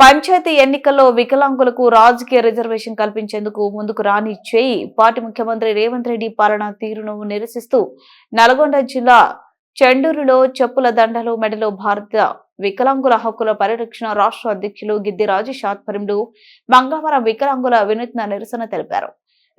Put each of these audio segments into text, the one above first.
పంచాయతీ ఎన్నికల్లో వికలాంగులకు రాజకీయ రిజర్వేషన్ కల్పించేందుకు ముందుకు రాని చేయి. పార్టీ ముఖ్యమంత్రి రేవంత్ రెడ్డి పాలనా తీరును నిరసిస్తూ నల్గొండ జిల్లా చెండూరులో చెప్పుల దండలు మెడలో భారత వికలాంగుల హక్కుల పరిరక్షణ రాష్ట్ర అధ్యక్షులు గిద్ది రాజేష్ ఆధ్వర్యంలో మంగళవారం వికలాంగుల వినూత్న నిరసన తెలిపారు.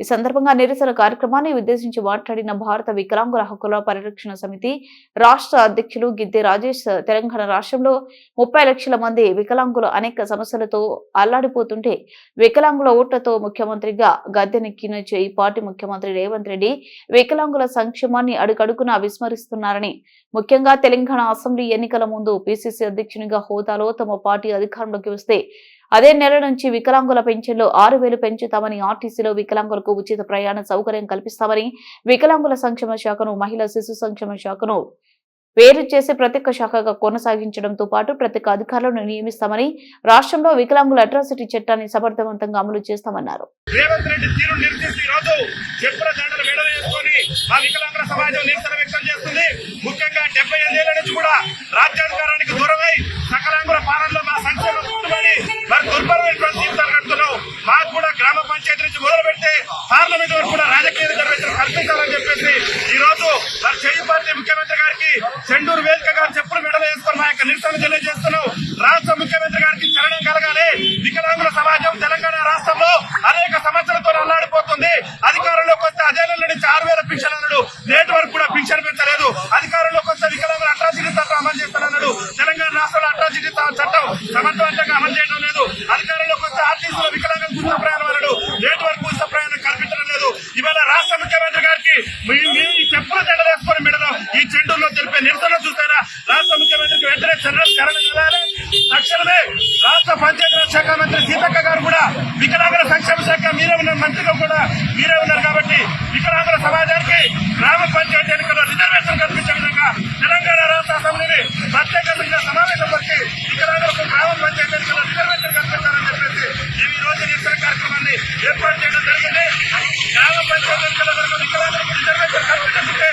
ఈ సందర్భంగా నిరసన కార్యక్రమాన్ని ఉద్దేశించి మాట్లాడిన భారత వికలాంగుల హక్కుల పరిరక్షణ సమితి రాష్ట్ర అధ్యక్షులు గిద్దె రాజేష్ తెలంగాణ రాష్ట్రంలో ముప్పై లక్షల మంది వికలాంగులు అనేక సమస్యలతో అల్లాడిపోతుంటే వికలాంగుల ఓట్లతో ముఖ్యమంత్రిగా గద్దెనెక్కిన చేయి పార్టీ ముఖ్యమంత్రి రేవంత్ రెడ్డి వికలాంగుల సంక్షేమాన్ని అడుగడుగునా విస్మరిస్తున్నారని. ముఖ్యంగా తెలంగాణ అసెంబ్లీ ఎన్నికల ముందు పిసిసి అధ్యక్షునిగా హోదాలో తమ పార్టీ అధికారంలోకి వస్తే అదే నెల నుంచి వికలాంగుల పెన్షన్లు ఆరు వేలు పెంచుతామని ఆర్టీసీలో వికలాంగులకు ఉచిత ప్రయాణ సౌకర్యం కల్పిస్తామని వికలాంగుల సంక్షేమ శాఖను మహిళా శిశు సంక్షేమ శాఖను వేరు చేసి ప్రత్యేక శాఖగా కొనసాగించడంతో పాటు ప్రత్యేక అధికారులను నియమిస్తామని రాష్ట్రంలో వికలాంగుల అట్రాసిటీ చట్టాన్ని సమర్థవంతంగా అమలు చేస్తామన్నారు. ముఖ్యంగా డెబ్బై ఎనిమిదేళ్ళ నుంచి కూడా నుంచి మొదలు పెడితే పార్లమెంట్ వరకు కూడా రాజకీయ కల్పించాలని చెప్పేసి ఈ రోజు మరి చెయ్యి పార్టీ ముఖ్యమంత్రి గారికి చెండూరు వేదిక గారు చెప్పులు మెడలు వేసుకొని మా యొక్క నిరసన తెలియజేస్తున్నాం. రాష్ట్ర ముఖ్యమంత్రి గారికి చరణం కలగాలి. వికలాంగుల సమాజం తెలంగాణ రాష్ట్రంలో అనేక సమస్యలతో అల్లాడిపోతుంది అధికారంలోకి వస్తే అదే నెల నుంచి ఆరు వేల పింఛన్ అన్నాడు. నేటి వరకు కూడా పింఛన్ పెంచలేదు అధికారంలోకి వస్తే వికలాంగుల అట్రాసిటీ చట్టం అమలు చేస్తానన్నాడు తెలంగాణ రాష్ట్రంలో అట్రాసిటీ చట్టం సమర్థవంతంగా అమలు చేయడం లేదు. అధికారంలోకి వస్తే ఆర్టీసీలో వికలాంగం గుర్తు ప్రయాణం అన్నాడు నేటి వరకు ఉచిత ప్రయాణం కల్పించడం లేదు ఇవాళ రాష్ట్ర ముఖ్యమంత్రి గారికి మీ ఈ చెప్పుల జెండలు వేసుకొని మెడలో ఈ చెండూరులో తెలిపే నిరసన చూసారా? రాష్ట్ర ముఖ్యమంత్రికి వెంటనే చర్యలు కరణం కలాలి తక్షణమే రాష్ట్ర పంచాయతీరాజ్ శాఖ మంత్రి సీతక్క గారు కూడా వికలాంగుల సంక్షేమ శాఖ మీరే ఉన్న మంత్రిగా కూడా మీరే ఉన్నారు కాబట్టి వికలాంగుల సమాజానికి గ్రామ పంచాయతీ ఎన్నికల్లో రిజర్వేషన్ కల్పించే విధంగా తెలంగాణ రాష్ట్ర అసెంబ్లీని ప్రత్యేకంగా సమావేశం పరిచి వికలాంగులకు గ్రామ పంచాయతీ ఎన్నికల్లో రిజర్వేషన్ కల్పించాలని చెప్పేసి ఈ రోజు నిరసన కార్యక్రమాన్ని ఏర్పాటు చేయడం జరిగింది గ్రామ పంచాయతీ ఎన్నికల వరకు వికలాంగులకు రిజర్వేషన్ కల్పించకుంటే